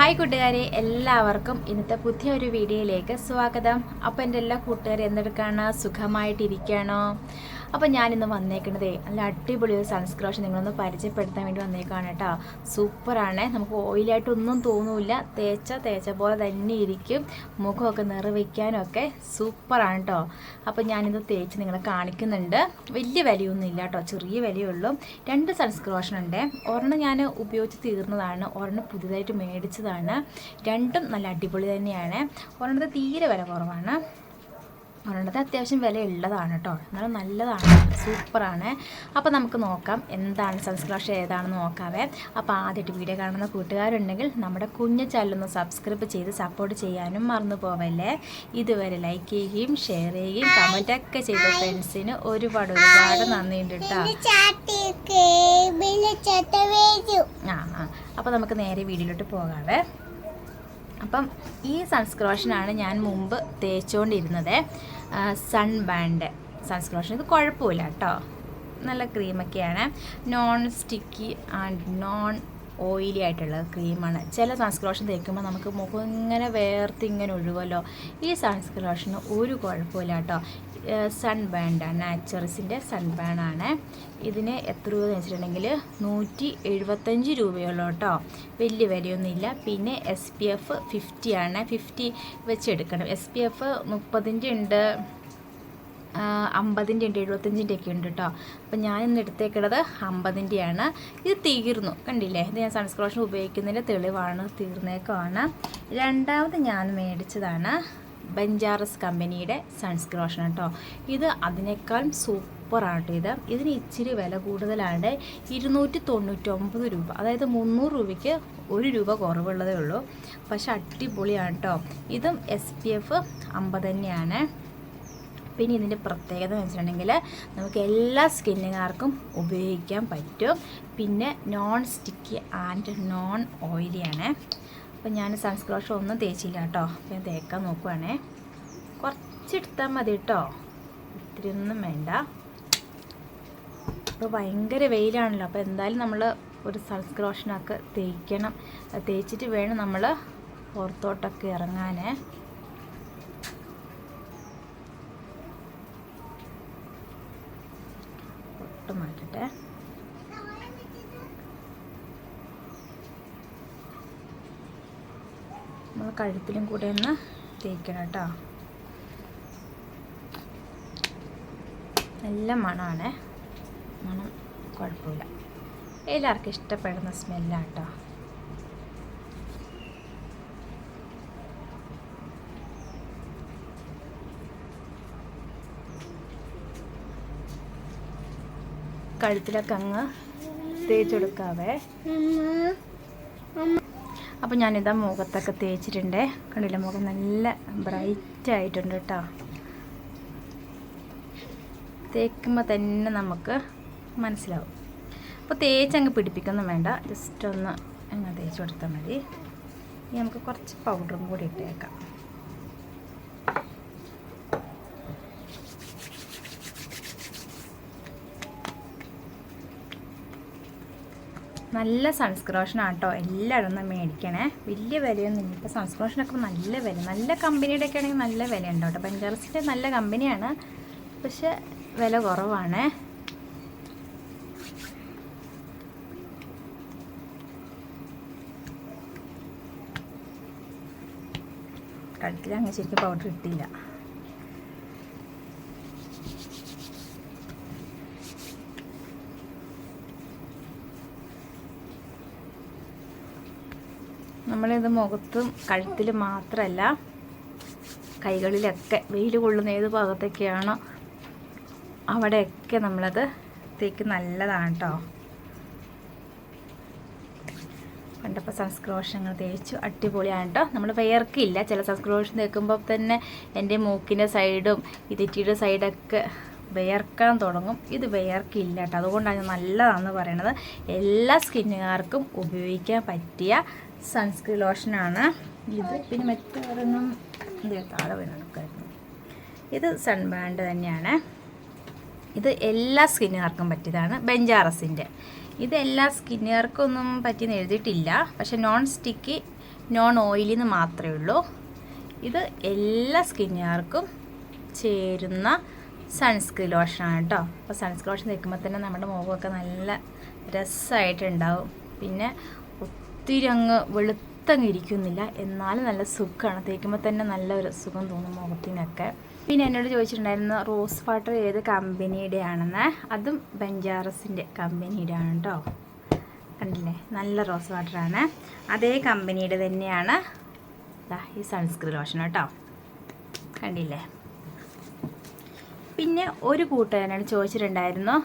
Hi കൂട്ടുകാരെ എല്ലാവർക്കും ഇന്നത്തെ പുതിയൊരു വീഡിയോയിലേക്ക് സ്വാഗതം. അപ്പോൾ എന്റെ എല്ലാ കൂട്ടുകാരും എന്തെടുക്കാണ്? സുഖമായിട്ടിരിക്കുകയാണോ? അപ്പോൾ ഞാനിന്ന് വന്നേക്കണതേ നല്ല അടിപൊളി ഒരു സൺസ്ക്രോഷൻ നിങ്ങളൊന്ന് പരിചയപ്പെടുത്താൻ വേണ്ടി വന്നേക്കാണ് കേട്ടോ. സൂപ്പറാണ്. നമുക്ക് ഓയിലായിട്ടൊന്നും തോന്നില്ല. തേച്ച തേച്ച പോലെ തന്നെ ഇരിക്കും. മുഖമൊക്കെ നിറവയ്ക്കാനൊക്കെ സൂപ്പറാണ് കേട്ടോ. അപ്പോൾ ഞാനിത് തേച്ച് നിങ്ങളെ കാണിക്കുന്നുണ്ട്. വലിയ വിലയൊന്നും ഇല്ല കേട്ടോ. ചെറിയ വിലയുള്ളൂ. രണ്ട് സൺസ്ക്രോഷൻ ഉണ്ട്. ഒരെണ്ണം ഞാൻ ഉപയോഗിച്ച് തീർന്നതാണ്. ഒരെണ്ണം പുതിയതായിട്ട് മേടിച്ചതാണ്. രണ്ടും നല്ല അടിപൊളി തന്നെയാണ്. ഒരെണ്ണത്തെ തീരെ വില കുറവാണ്. ഒരെണ്ണത്തെ അത്യാവശ്യം വില ഉള്ളതാണ് കേട്ടോ. എന്നാലും നല്ലതാണ്. സൂപ്പറാണ്. അപ്പോൾ നമുക്ക് നോക്കാം എന്താണ് സബ്സ്ക്രാഷ് ഏതാണെന്ന് നോക്കാവേ. അപ്പോൾ ആദ്യമായിട്ട് വീഡിയോ കാണുന്ന കൂട്ടുകാരുണ്ടെങ്കിൽ നമ്മുടെ കുഞ്ഞു ചാനലൊന്ന് സബ്സ്ക്രൈബ് ചെയ്ത് സപ്പോർട്ട് ചെയ്യാനും മറന്നു പോവല്ലേ. ഇതുവരെ ലൈക്ക് ചെയ്യുകയും ഷെയർ ചെയ്യുകയും കമന്റൊക്കെ ചെയ്ത ഫ്രണ്ട്സിന് ഒരുപാട് ഒരുപാട് നന്ദിയുണ്ട് കേട്ടോ. ആ ആ. അപ്പോൾ നമുക്ക് നേരെ വീഡിയോയിലോട്ട് പോകാവേ. അപ്പം ഈ സൺസ്ക്രോഷനാണ് ഞാൻ മുമ്പ് തേച്ചുകൊണ്ടിരുന്നത്. സൺ ബാൻഡ് സൺസ്ക്രോഷൻ ഇത് കുഴപ്പമില്ല കേട്ടോ. നല്ല ക്രീമൊക്കെയാണ്. Non sticky and non oily ആയിട്ടുള്ള ക്രീമാണ്. ചില സൺസ്ക്രോഷൻ തേക്കുമ്പോൾ നമുക്ക് മുഖം ഇങ്ങനെ വേർത്ത് ഇങ്ങനെ ഒഴുകുമല്ലോ. ഈ സൺസ്ക്രോഷന് ഒരു കുഴപ്പമില്ല കേട്ടോ. സൺ ബാൻഡാണ് നാച്ചുറൽസിന്റെ സൺ ബാനാണ് ഇതിന് എത്ര രൂപ എന്ന് വെച്ചിട്ടുണ്ടെങ്കിൽ നൂറ്റി എഴുപത്തഞ്ച് രൂപയുള്ളൂ കേട്ടോ. വലിയ വിലയൊന്നുമില്ല. പിന്നെ എസ് പി എഫ് ഫിഫ്റ്റി ആണ്. ഫിഫ്റ്റി വെച്ചെടുക്കണം. എസ് പി എഫ് മുപ്പതിന്റെ ഉണ്ട്. അമ്പതിന്റെ ഉണ്ട്. എഴുപത്തഞ്ചിന്റെ ഒക്കെ ഉണ്ട് കേട്ടോ. അപ്പം ഞാൻ ഇന്ന് എടുത്തേക്കുന്നത് അമ്പതിന്റെയാണ് ഇത് തീർന്നു. കണ്ടില്ലേ? ഇത് ഞാൻ സൺസ്ക്രോഷൻ ഉപയോഗിക്കുന്നതിന്റെ തെളിവാണ്. തീർന്നേക്കാണ് രണ്ടാമത് ഞാൻ മേടിച്ചതാണ് ബെഞ്ചാറസ് കമ്പനിയുടെ സൺസ്ക്രോഷൻ കേട്ടോ. ഇത് അതിനേക്കാളും സൂപ്പറാണ് കേട്ടോ ഇത്. ഇതിന് ഇച്ചിരി വില കൂടുതലാണ്. ഇരുന്നൂറ്റി തൊണ്ണൂറ്റൊമ്പത് രൂപ. അതായത് മുന്നൂറ് രൂപയ്ക്ക് ഒരു രൂപ കുറവുള്ളതേ ഉള്ളൂ. പക്ഷെ അടിപൊളിയാണ് കേട്ടോ. ഇതും എസ് പി എഫ് അമ്പത് തന്നെയാണ്. പിന്നെ ഇതിന്റെ പ്രത്യേകത എന്ന് വെച്ചിട്ടുണ്ടെങ്കിൽ നമുക്ക് എല്ലാ സ്കിന്നുകാർക്കും ഉപയോഗിക്കാൻ പറ്റും. പിന്നെ നോൺ സ്റ്റിക്കി ആൻഡ് നോൺ ഓയിലിയാണ് അപ്പോൾ ഞാൻ സൺസ്ക്രോഷൻ ഒന്നും തേച്ചില്ല കേട്ടോ. അപ്പോൾ ഞാൻ തേക്കാൻ നോക്കുവാണേ. കുറച്ചെടുത്താൽ മതി കേട്ടോ. ഒത്തിരി ഒന്നും വേണ്ട. അപ്പോൾ ഭയങ്കര വെയിലാണല്ലോ. അപ്പോൾ എന്തായാലും നമ്മൾ ഒരു സൺസ്ക്രോഷനൊക്കെ തേക്കണം. തേച്ചിട്ട് വേണം നമ്മൾ പുറത്തോട്ടൊക്കെ ഇറങ്ങാനേ. പൊട്ട് മാറ്റട്ടെ. നമ്മൾ കഴുത്തിലും കൂടെ ഒന്ന് തേക്കണം കേട്ടോ. നല്ല മണമാണ് മണം കുഴപ്പമില്ല. എല്ലാവർക്കും ഇഷ്ടപ്പെടുന്ന സ്മെല്ലാണ് കേട്ടോ. കഴുത്തിലൊക്കെ അങ്ങ് തേച്ചെടുക്കാവേ അപ്പം ഞാനിതാ മുഖത്തൊക്കെ തേച്ചിട്ടുണ്ട്. കണ്ടില്ല? മുഖം നല്ല ബ്രൈറ്റ് ആയിട്ടുണ്ട് കേട്ടോ തേക്കുമ്പോൾ തന്നെ നമുക്ക് മനസ്സിലാവും. അപ്പോൾ തേച്ച് അങ്ങ് പിടിപ്പിക്കൊന്നും വേണ്ട. ജസ്റ്റ് ഒന്ന് അങ്ങ് തേച്ച് കൊടുത്താൽ മതി. ഇനി നമുക്ക് കുറച്ച് പൗഡറും കൂടി ഇട്ടേക്കാം. നല്ല സൺസ്ക്രോഷനാണ് കേട്ടോ എല്ലാവരും ഒന്ന് മേടിക്കണേ. വലിയ വിലയൊന്നും ഇല്ല. ഇപ്പോൾ സൺസ്ക്രോഷനൊക്കെ നല്ല വില. നല്ല കമ്പനിയുടെ ഒക്കെ ആണെങ്കിൽ നല്ല വില ഉണ്ട് കേട്ടോ. ബെഞ്ചാറസിന്റെ നല്ല കമ്പനിയാണ്. പക്ഷെ വില കുറവാണ്. കഴുത്തിൽ അങ്ങനെ ശരിക്കും പൗഡർ ഇട്ടില്ല. നമ്മളിത് മുഖത്തും കഴുത്തിൽ മാത്രമല്ല കൈകളിലൊക്കെ വെയിൽ കൊള്ളുന്ന ഏത് ഭാഗത്തൊക്കെയാണോ അവിടെയൊക്കെ നമ്മളത് തേക്ക് നല്ലതാണ് കേട്ടോ പണ്ടപ്പോൾ സൺസ്ക്രോഷങ്ങൾ തേച്ചു അടിപൊളിയാണ് കേട്ടോ നമ്മൾ വിയർക്കില്ല. ചില സൺസ്ക്രോഷൻ തേക്കുമ്പോൾ തന്നെ എന്റെ മൂക്കിന്റെ സൈഡും ഇതിറ്റിയുടെ സൈഡൊക്കെ വിയർക്കാൻ തുടങ്ങും. ഇത് വിയർക്കില്ല കേട്ടോ അതുകൊണ്ടാണ് നല്ലതാണെന്ന് പറയണത്. എല്ലാ സ്കിന്നുകാർക്കും ഉപയോഗിക്കാൻ പറ്റിയ സൺസ്ക്രീൻ ലോഷനാണ് ഇത് പിന്നെ മറ്റൊരെണ്ണം ഇത് താഴെ വീണക്കായിരുന്നു ഇത് സൺബാൻഡ് തന്നെയാണ്. ഇത് എല്ലാ സ്കിന്നുകാർക്കും പറ്റിയതാണ്. ബെഞ്ചാറസിന്റെ ഇത് എല്ലാ സ്കിന്നുകാർക്കൊന്നും പറ്റിയെന്ന് എഴുതിയിട്ടില്ല. പക്ഷെ നോൺ സ്റ്റിക്കി നോൺ ഓയിലിൽ നിന്ന് മാത്രമേ ഉള്ളൂ. ഇത് എല്ലാ സ്കിന്നുകാർക്കും ചേരുന്ന സൺസ്ക്രീൻ ലോഷനാണ് കേട്ടോ അപ്പോൾ സൺസ്ക്രീൻ ലോഷൻ തേക്കുമ്പോൾ തന്നെ നമ്മുടെ മുഖമൊക്കെ നല്ല രസമായിട്ടുണ്ടാവും പിന്നെ ഒത്തിരി അങ്ങ് വെളുത്തങ്ങ് ഇരിക്കുന്നില്ല എന്നാലും നല്ല സുഖമാണ് തേക്കുമ്പോൾ തന്നെ നല്ലൊരു സുഖം തോന്നും മുഖത്തിനൊക്കെ. പിന്നെ എന്നോട് ചോദിച്ചിട്ടുണ്ടായിരുന്നു റോസ് വാട്ടർ ഏത് കമ്പനിയുടെ ആണെന്ന് അതും ബെഞ്ചാറസിന്റെ കമ്പനിയുടെ ആണ് കേട്ടോ കണ്ടില്ലേ? നല്ല റോസ് വാട്ടറാണ്. അതേ കമ്പനിയുടെ തന്നെയാണ്. ഈ സൺസ്ക്രീൻ ലോഷൻ കേട്ടോ. കണ്ടില്ലേ? പിന്നെ ഒരു കൂട്ടുകാരനാണ് ചോദിച്ചിട്ടുണ്ടായിരുന്നു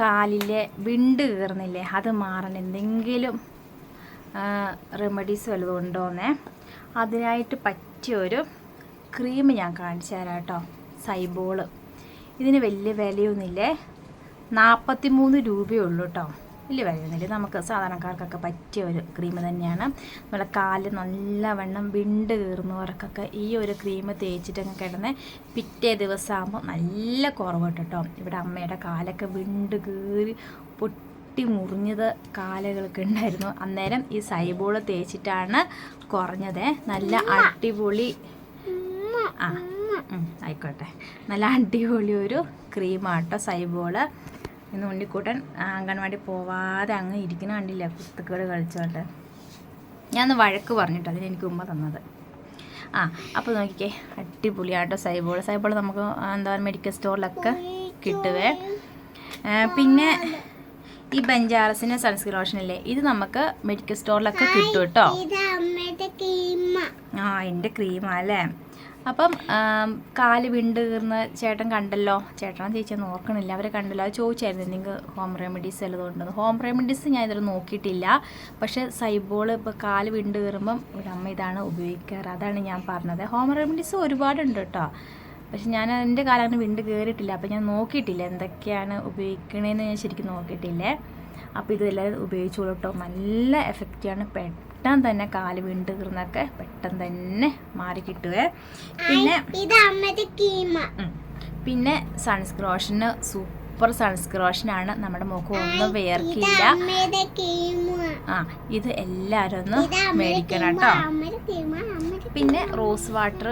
കാലിലെ വിണ്ട് കീറുന്നില്ലേ? അത് മാറാൻ എന്തെങ്കിലും റെമഡീസ് വല്ലതും ഉണ്ടോന്നേ അതിനായിട്ട് പറ്റിയൊരു ക്രീം ഞാൻ കാണിച്ചു തരാം കേട്ടോ. സൈബോൾ ഇതിന് വലിയ വിലയൊന്നുമില്ലേ? നാൽപ്പത്തി മൂന്ന് രൂപയേ ഉള്ളൂ കേട്ടോ. വലിയ വിലയൊന്നുമില്ല. നമുക്ക് സാധാരണക്കാർക്കൊക്കെ പറ്റിയ ഒരു ക്രീം തന്നെയാണ്. നമ്മുടെ കാൽ നല്ലവണ്ണം വിണ്ട് കീറുന്നവർക്കൊക്കെ ഈ ഒരു ക്രീം തേച്ചിട്ടങ്ങ് കിടന്ന് പിറ്റേ ദിവസം ആകുമ്പോൾ നല്ല കുറവ് കേട്ടോ. ഇവിടെ അമ്മയുടെ കാലൊക്കെ വിണ്ട് കീറി പൊട്ടി മുറിഞ്ഞത് കാലുകൾക്ക് ഉണ്ടായിരുന്നു. അന്നേരം ഈ സൈബോൾ തേച്ചിട്ടാണ് കുറഞ്ഞത്. നല്ല അടിപൊളി ആ ആയിക്കോട്ടെ. നല്ല അടിപൊളി ഒരു ക്രീമാട്ടോ സൈബോൾ. ഇന്ന് ഉണ്ണിക്കൂട്ടൻ അംഗൻവാടി പോവാതെ അങ്ങ് ഇരിക്കുന്ന കണ്ടില്ല കുത്തുക്കേട് കളിച്ചോട്ടെ ഞാൻ വഴക്ക് പറഞ്ഞിട്ട് അതിന് എനിക്ക് ഉമ്മ തന്നത്. ആ അപ്പോൾ നോക്കിക്കേ അടിപൊളിയാട്ടോ സൈബോൾ സൈബോൾ നമുക്ക് എന്താ പറയുക മെഡിക്കൽ സ്റ്റോറിലൊക്കെ കിട്ടുവേ. പിന്നെ ഈ ബെഞ്ചാറസിന്റെ സൺസ്ക്രീൻ ലോഷൻ ഇല്ലേ ഇത് നമുക്ക് മെഡിക്കൽ സ്റ്റോറിലൊക്കെ കിട്ടും കേട്ടോ. ആ എന്റെ ക്രീമാ അല്ലേ? അപ്പം കാൽ വിണ്ട് കീറുന്ന ചേട്ടൻ കണ്ടല്ലോ. ചേട്ടനും ചേച്ചി നോക്കണില്ല അവരെ കണ്ടല്ലോ. അത് ചോദിച്ചായിരുന്നു നിങ്ങൾക്ക് ഹോം റെമഡീസ് വല്ലതും ഉണ്ടെന്ന് ഹോം റെമഡീസ് ഞാൻ ഇതുവരെ നോക്കിയിട്ടില്ല. പക്ഷേ സൈബോൾ ഇപ്പോൾ കാൽ വിണ്ട് കീറുമ്പം ഇവിടെ അമ്മ ഇതാണ് ഉപയോഗിക്കാറ്. അതാണ് ഞാൻ പറഞ്ഞത്. ഹോം റെമഡീസ് ഒരുപാടുണ്ട് കേട്ടോ. പക്ഷെ ഞാൻ എന്റെ കാലം അങ്ങനെ വിണ്ട് കയറിയിട്ടില്ല അപ്പം ഞാൻ നോക്കിയിട്ടില്ല എന്തൊക്കെയാണ് ഉപയോഗിക്കണേന്ന് ഞാൻ ശരിക്കും നോക്കിയിട്ടില്ലേ. അപ്പോൾ ഇതെല്ലാം ഉപയോഗിച്ചോളൂ കേട്ടോ. നല്ല എഫക്റ്റാണ് പെട്ടെന്ന് തന്നെ കാൽ വീണ്ടു കീറുന്നൊക്കെ പെട്ടെന്ന് തന്നെ മാറി കിട്ടുവേ. പിന്നെ പിന്നെ സൺസ്ക്രോഷന് സൂപ്പർ സൺസ്ക്രോഷനാണ് നമ്മുടെ മുഖം ഒന്നും വേർക്കില്ല. ആ ഇത് എല്ലാവരും ഒന്ന് മേടിക്കണം കേട്ടോ. പിന്നെ റോസ് വാട്ടർ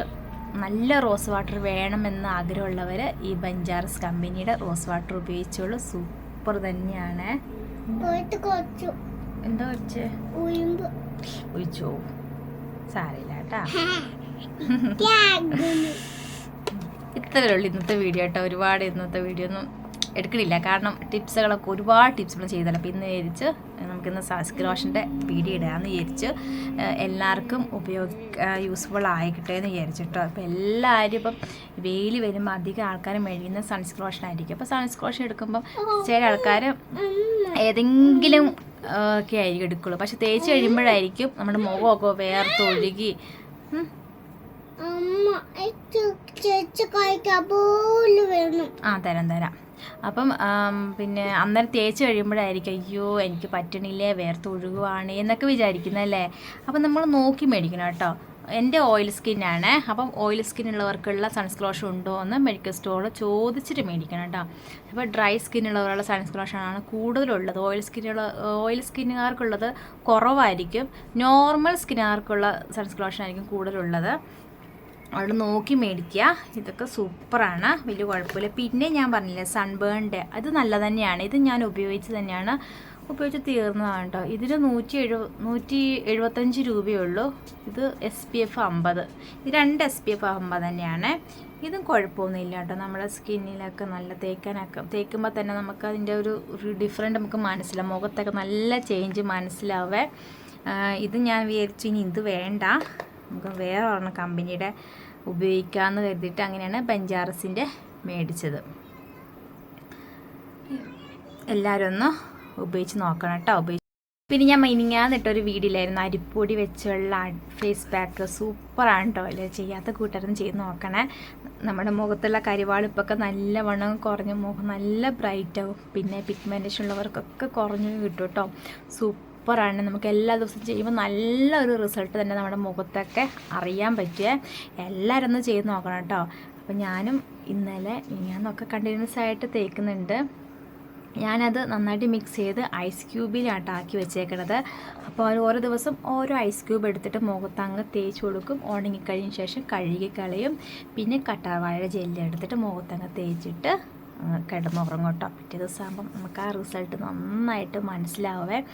നല്ല റോസ് വാട്ടർ വേണമെന്ന് ആഗ്രഹമുള്ളവർ ഈ ബഞ്ചാറസ് കമ്പനിയുടെ റോസ് വാട്ടർ ഉപയോഗിച്ചോളൂ. സൂപ്പർ തന്നെയാണ്. എന്താ വെച്ച് ഉഴുമ്പ്. ഒഴിച്ചോ സാരമില്ല കേട്ടാ. ഇത്രയേ ഉള്ളൂ ഇന്നത്തെ വീഡിയോ കേട്ടോ. ഒരുപാട് ഇന്നത്തെ വീഡിയോ ഒന്നും എടുക്കണില്ല. കാരണം ടിപ്സുകളൊക്കെ ഒരുപാട് ടിപ്സുകൾ ചെയ്തല്ലോ. അപ്പോൾ ഇന്ന് വിചാരിച്ച് നമുക്കിന്ന് സബ്സ്ക്രിപ്ഷന്റെ വീഡിയോ ഇടാമെന്ന് വിചാരിച്ച് എല്ലാവർക്കും ഉപയോഗ യൂസ്ഫുൾ ആയിക്കട്ടെ എന്ന് വിചാരിച്ചിട്ടോ അപ്പോൾ എല്ലാവരും ഇപ്പം വെയിൽ വരുമ്പോൾ അധികം ആൾക്കാർ മെഴുകുന്ന സൺസ്ക്രോഷൻ ആയിരിക്കും അപ്പോൾ സൺസ്ക്രോഷൻ എടുക്കുമ്പം ചില ആൾക്കാർ ഏതെങ്കിലും ഒക്കെ ആയിരിക്കും എടുക്കുള്ളൂ. പക്ഷെ തേച്ച് കഴിയുമ്പോഴായിരിക്കും നമ്മുടെ മുഖമൊക്കെ വേർത്തൊഴുകി ആ തരാം തരാം. അപ്പം പിന്നെ അന്നേരം തേച്ച് കഴിയുമ്പോഴായിരിക്കും അയ്യോ എനിക്ക് പറ്റണില്ലേ വേർത്ത് ഒഴുകുവാണ് എന്നൊക്കെ വിചാരിക്കുന്നല്ലേ അപ്പം നമ്മൾ നോക്കി മേടിക്കണം കേട്ടോ. എന്റെ ഓയിൽ സ്കിന്നാണ്. അപ്പം ഓയിൽ സ്കിന്നുള്ളവർക്കുള്ള സൺസ്ക്രോഷൻ ഉണ്ടോ എന്ന് മെഡിക്കൽ സ്റ്റോറിൽ ചോദിച്ചിട്ട് മേടിക്കണം കേട്ടോ അപ്പോൾ ഡ്രൈ സ്കിന്നുള്ളവരുള്ള സൺസ്ക്രോഷനാണ് കൂടുതലുള്ളത്. ഓയിൽ സ്കിന്നുള്ള ഓയിൽ സ്കിന്നുകാർക്കുള്ളത് കുറവായിരിക്കും. നോർമൽ സ്കിന്നുകാർക്കുള്ള സൺസ്ക്ലോഷൻ ആയിരിക്കും കൂടുതലുള്ളത്. അവിടെ നോക്കി മേടിക്കുക ഇതൊക്കെ സൂപ്പറാണ്. വലിയ കുഴപ്പമില്ല. പിന്നെ ഞാൻ പറഞ്ഞില്ലേ സൺബേണിന്റെ അത് നല്ല തന്നെയാണ് ഇത് ഞാൻ ഉപയോഗിച്ച് തന്നെയാണ്. ഉപയോഗിച്ച് തീർന്നതാണ് കേട്ടോ ഇതിന് നൂറ്റി എഴു നൂറ്റി എഴുപത്തഞ്ച് രൂപയുള്ളൂ. ഇത് എസ് പി എഫ് അമ്പത്. ഇത് രണ്ട് എസ് പി എഫ് അമ്പത് തന്നെയാണ്. ഇതും കുഴപ്പമൊന്നുമില്ല കേട്ടോ നമ്മുടെ സ്കിന്നിലൊക്കെ നല്ല തേക്കാനൊക്കെ തേക്കുമ്പോൾ തന്നെ നമുക്ക് അതിന്റെ ഒരു ഒരു ഡിഫറെന്റ് നമുക്ക് മനസ്സിലാവും. മുഖത്തൊക്കെ നല്ല ചേഞ്ച് മനസ്സിലാവേ. ഇത് ഞാൻ വിചാരിച്ചു ഇനി ഇത് വേണ്ട. നമുക്ക് വേറെ ഒരെണ്ണം കമ്പനിയുടെ ഉപയോഗിക്കാമെന്ന് കരുതിയിട്ട് അങ്ങനെയാണ് ബഞ്ചാറസിന്റെ മേടിച്ചത്. എല്ലാവരും ഒന്ന് ഉപയോഗിച്ച് നോക്കണം കേട്ടോ. ഉപയോഗിച്ച് പിന്നെ ഞാൻ മിനിങ്ങാന്നിട്ടൊരു വീഡിയോയിലായിരുന്നു അരിപ്പൊടി വെച്ചുള്ള ഫേസ് പാക്ക് സൂപ്പറാണ് കേട്ടോ അല്ലേ? ചെയ്യാത്ത കൂട്ടുകാരൊന്നും ചെയ്ത് നോക്കണേ. നമ്മുടെ മുഖത്തുള്ള കരിവാളിപ്പൊക്കെ നല്ലവണ്ണം കുറഞ്ഞ് മുഖം നല്ല ബ്രൈറ്റാവും പിന്നെ പിഗ്മെന്റേഷൻ ഉള്ളവർക്കൊക്കെ കുറഞ്ഞു കിട്ടും കേട്ടോ സൂപ്പറാണ്. നമുക്ക് എല്ലാ ദിവസവും ചെയ്യുമ്പോൾ നല്ലൊരു റിസൾട്ട് തന്നെ നമ്മുടെ മുഖത്തൊക്കെ അറിയാൻ പറ്റിയ എല്ലാവരും ഒന്ന് ചെയ്ത് നോക്കണം കേട്ടോ അപ്പോൾ ഞാനും ഇന്നലെ ഞാനൊക്കെ കണ്ടിന്യൂസ് ആയിട്ട് തേക്കുന്നുണ്ട്. ഞാനത് നന്നായിട്ട് മിക്സ് ചെയ്ത് ഐസ് ക്യൂബിലാട്ടോ ആക്കി വെച്ചേക്കണത്. അപ്പോൾ ഓരോ ദിവസം ഓരോ ഐസ് ക്യൂബ് എടുത്തിട്ട് മുഖത്തങ്ങ് തേച്ച് കൊടുക്കും. ഉണങ്ങിക്കഴിഞ്ഞ ശേഷം കഴുകി കളയും. പിന്നെ കട്ടവാഴ ജെല്ലി എടുത്തിട്ട് മുഖത്തങ്ങ് തേച്ചിട്ട് കിടന്നുറങ്ങും കേട്ടോ പിറ്റേ ദിവസം ആകുമ്പം നമുക്ക് ആ റിസൾട്ട് നന്നായിട്ട് മനസ്സിലാവേ.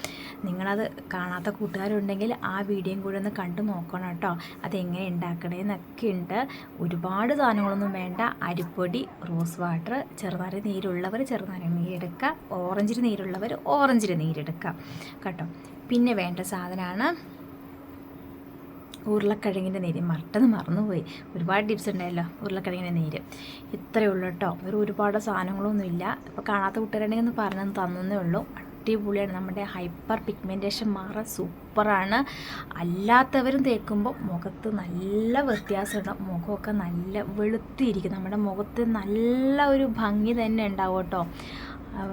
നിങ്ങളത് കാണാത്ത കൂട്ടുകാരുണ്ടെങ്കിൽ ആ വീഡിയോയും കൂടി ഒന്ന് കണ്ടു നോക്കണം കേട്ടോ. അതെങ്ങനെ ഉണ്ടാക്കണേന്നൊക്കെ ഉണ്ട്. ഒരുപാട് സാധനങ്ങളൊന്നും വേണ്ട. അരിപ്പൊടി റോസ് വാട്ടർ ചെറുനാരങ്ങ നീരുള്ളവർ ചെറുനാരങ്ങ നീരെടുക്കുക. ഓറഞ്ചിന് നീരുള്ളവർ ഓറഞ്ചിന് നീരെടുക്കുക. കേട്ടോ. പിന്നെ വേണ്ട സാധനമാണ് ഉരുളക്കിഴങ്ങിന്റെ നീര്. മറട്ടത് മറന്നുപോയി. ഒരുപാട് ടിപ്സ് ഉണ്ടായല്ലോ ഉരുളക്കിഴങ്ങിന്റെ നീര്. ഇത്രയേ ഉള്ളൂ കേട്ടോ. വേറെ ഒരുപാട് സാധനങ്ങളൊന്നുമില്ല. ഇപ്പോൾ കാണാത്ത കുട്ടികളുണ്ടെങ്കിൽ ഒന്ന് പറഞ്ഞു തന്നേ ഉള്ളൂ. അടിപൊളിയാണ്. നമ്മുടെ ഹൈപ്പർ പിഗ്മെന്റേഷൻ മാറാൻ സൂപ്പറാണ്. അല്ലാത്തവരും തേക്കുമ്പോൾ മുഖത്ത് നല്ല വ്യത്യാസമുണ്ട്. മുഖമൊക്കെ നല്ല വെളുത്തിരിക്കും. നമ്മുടെ മുഖത്ത് നല്ല ഒരു ഭംഗി തന്നെ ഉണ്ടാവും കേട്ടോ.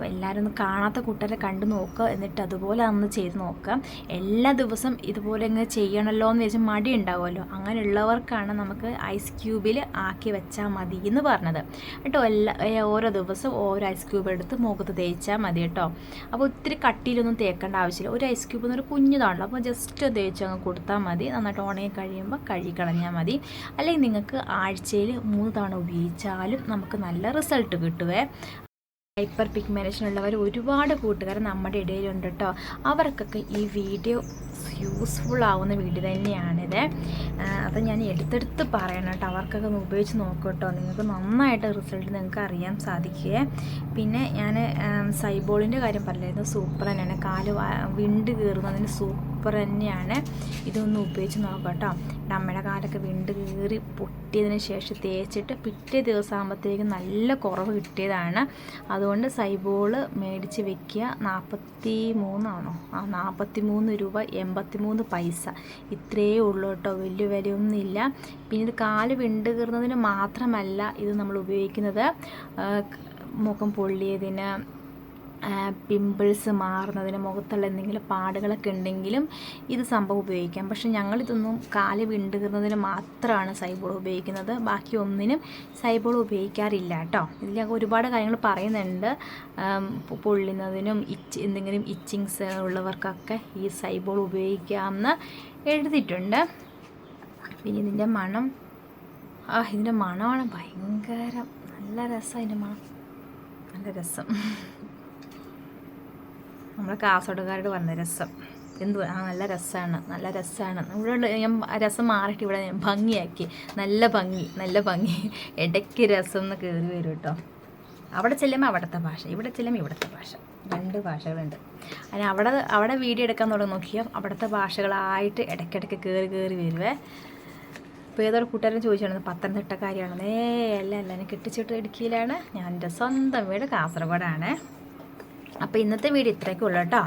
എല്ലാവരും ഒന്ന് കാണാത്ത കൂട്ടരെ കണ്ടു നോക്കുക എന്നിട്ട് അതുപോലെ അന്ന് ചെയ്ത് നോക്കുക എല്ലാ ദിവസം ഇതുപോലെ ഇങ്ങനെ ചെയ്യണമല്ലോ എന്ന് വെച്ചാൽ മടി ഉണ്ടാവുമല്ലോ. അങ്ങനെയുള്ളവർക്കാണ് നമുക്ക് ഐസ് ക്യൂബിൽ ആക്കി വെച്ചാൽ മതി എന്ന് പറഞ്ഞത്. കേട്ടോ എല്ലാ ഓരോ ദിവസം ഓരോ ഐസ് ക്യൂബ് എടുത്ത് മുഖത്ത് തേച്ചാൽ മതി കേട്ടോ. അപ്പോൾ ഒത്തിരി കട്ടിയിലൊന്നും തേക്കേണ്ട ആവശ്യമില്ല. ഒരു ഐസ് ക്യൂബ് എന്നൊരു കുഞ്ഞതാണല്ലോ. അപ്പോൾ ജസ്റ്റ് തേച്ച് അങ്ങ് കൊടുത്താൽ മതി. നന്നായിട്ട് ഉണങ്ങി കഴിയുമ്പോൾ കഴുകി കളഞ്ഞാൽ മതി. അല്ലെങ്കിൽ നിങ്ങൾക്ക് ആഴ്ചയിൽ മൂന്ന് തവണ ഉപയോഗിച്ചാലും നമുക്ക് നല്ല റിസൾട്ട് കിട്ടുവേ. ഹൈപ്പർ പിഗ്മെന്റേഷൻ ഉള്ളവർ ഒരുപാട് കൂട്ടുകാർ നമ്മുടെ ഇടയിലുണ്ട് കേട്ടോ അവർക്കൊക്കെ ഈ വീഡിയോ യൂസ്ഫുൾ ആവുന്ന വീഡിയോ തന്നെയാണിത്. അപ്പം ഞാൻ എടുത്തെടുത്ത് പറയണം കേട്ടോ അവർക്കൊക്കെ ഒന്ന് ഉപയോഗിച്ച് നോക്കൂ കേട്ടോ നിങ്ങൾക്ക് നന്നായിട്ട് റിസൾട്ട് നിങ്ങൾക്ക് അറിയാൻ സാധിക്കുക പിന്നെ ഞാൻ സൈബോളിന്റെ കാര്യം പറഞ്ഞിരുന്നു സൂപ്പർ തന്നെയാണ്. കാൽ വിണ്ട് കീറുന്നതിന് സൂപ്പർ തന്നെയാണ്. ഇതൊന്ന് ഉപയോഗിച്ച് നോക്കാം കേട്ടോ നമ്മുടെ കാലൊക്കെ വിണ്ട് കീറി പൊട്ടിയതിന് ശേഷം തേച്ചിട്ട് പിറ്റേ ദിവസം ആകുമ്പോഴത്തേക്കും നല്ല കുറവ് കിട്ടിയതാണ്. അതുകൊണ്ട് സൈബോൾ മേടിച്ച് വെക്കുക. നാൽപ്പത്തി മൂന്നാണോ ആ നാൽപ്പത്തി മൂന്ന് രൂപ എൺപത്തി മൂന്ന് പൈസ. ഇത്രയേ ഉള്ളൂ കേട്ടോ. വലിയ വിലയൊന്നുമില്ല. പിന്നെ ഇത് കാൽ വിണ്ട് കീറുന്നതിന് മാത്രമല്ല ഇത് നമ്മൾ ഉപയോഗിക്കുന്നത്. മുഖം പൊള്ളിയതിന് പിമ്പിൾസ് മാറുന്നതിന് മുഖത്തുള്ള എന്തെങ്കിലും പാടുകളൊക്കെ ഉണ്ടെങ്കിലും ഇത് സംഭവം ഉപയോഗിക്കാം. പക്ഷെ ഞങ്ങളിതൊന്നും കാൽ വിണ്ടുകുന്നതിന് മാത്രമാണ് സൈബോൾ ഉപയോഗിക്കുന്നത്. ബാക്കി ഒന്നിനും സൈബോൾ ഉപയോഗിക്കാറില്ല കേട്ടോ. ഇതിൽ ഞങ്ങൾ ഒരുപാട് കാര്യങ്ങൾ പറയുന്നുണ്ട്. പൊള്ളുന്നതിനും ഇച്ച് എന്തെങ്കിലും ഇച്ചിങ്സ് ഉള്ളവർക്കൊക്കെ ഈ സൈബോൾ ഉപയോഗിക്കാമെന്ന് എഴുതിയിട്ടുണ്ട്. പിന്നെ ഇതിന്റെ മണം. ആ ഇതിന്റെ മണമാണ് ഭയങ്കര. നല്ല രസം ഇതിന്റെ മണം. നല്ല രസം. നമ്മൾ കാസർഗോഡുകാരോട് വന്ന രസം. എന്തു ആ നല്ല രസമാണ് നല്ല രസമാണ് ഇവിടെ ഞാൻ രസം മാറിയിട്ട് ഇവിടെ ഭംഗിയാക്കി. നല്ല ഭംഗി നല്ല ഭംഗി. ഇടയ്ക്ക് രസം എന്ന് കയറി വരും കേട്ടോ അവിടെ ചെല്ലുമ്പോൾ അവിടുത്തെ ഭാഷ ഇവിടെ ചെല്ലുമ്പോൾ ഇവിടുത്തെ ഭാഷ. രണ്ട് ഭാഷകളുണ്ട്. അതിന് അവിടെ അവിടെ വീഡിയോ എടുക്കാൻ തുടങ്ങി നോക്കിയാൽ അവിടുത്തെ ഭാഷകളായിട്ട് ഇടയ്ക്കിടയ്ക്ക് കയറി കയറി വരുവേ. ഇപ്പോൾ ഏതോ കൂട്ടുകാരും കൂട്ടുകാരൻ ചോദിച്ചാണ് പത്തനംതിട്ടക്കാരിയാണ് ഏ അല്ല അല്ല എന്നെ കെട്ടിച്ചിട്ട് ഇടുക്കിയിലാണ്. ഞാൻ എന്റെ സ്വന്തം വീട് കാസർഗോഡാണ്. അപ്പോൾ ഇന്നത്തെ വീഡിയോ ഇത്രയൊക്കെ ഉള്ളൂ കേട്ടോ.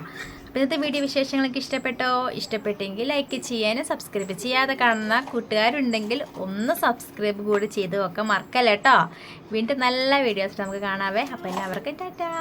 അപ്പോൾ ഇന്നത്തെ വീഡിയോ വിശേഷങ്ങളൊക്കെ ഇഷ്ടപ്പെട്ടോ? ഇഷ്ടപ്പെട്ടെങ്കിൽ ലൈക്ക് ചെയ്യാനും സബ്സ്ക്രൈബ് ചെയ്യാതെ കാണുന്ന കൂട്ടുകാരുണ്ടെങ്കിൽ ഒന്ന് സബ്സ്ക്രൈബ് കൂടി ചെയ്ത് ഒക്കെ മറക്കല്ലേട്ടോ വീണ്ടും നല്ല വീഡിയോസ് നമുക്ക് കാണാവേ. അപ്പോൾ എല്ലാവർക്കും ടാറ്റാ.